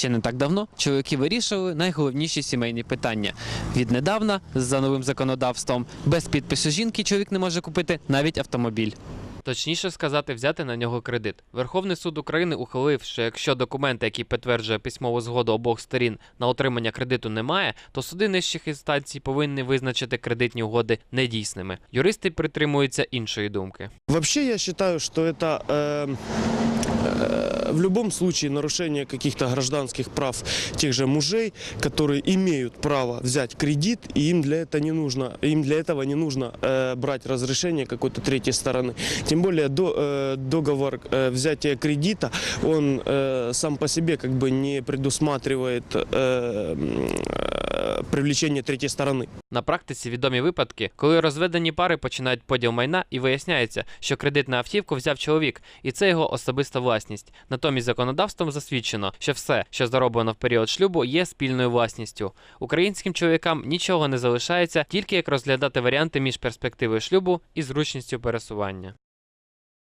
Ще не так давно чоловіки вирішували найголовніші сімейні питання. Віднедавна, за новим законодавством, без підпису жінки чоловік не може купити навіть автомобіль. Точніше сказати, взяти на нього кредит. Верховний суд України ухвалив, що якщо документи, які підтверджує письмову згоду обох сторін на отримання кредиту, немає, то суди нижчих інстанцій повинні визначити кредитні угоди недійсними. Юристи притримуються іншої думки. Вообще я считаю, что это э, э, в любом случае нарушение каких-то гражданских прав тех же мужей, которые имеют право взять кредит, и им для этого не нужно, им для этого не нужно э, брать разрешение какой-то третьей стороны. Тем более до, э, договор э, взятия кредита, он э, сам по себе как бы не предусматривает э, м, э, привлечение третьей стороны. На практиці відомі випадки, коли розведені пари починають поділ майна і виясняється, що кредит на автівку взяв чоловік, і це його особиста власність. Натомість законодавством засвідчено, що все, що зароблено в період шлюбу, є спільною власністю. Українським чоловікам нічого не залишається, тільки як розглядати варіанти між перспективою шлюбу і зручністю пересування.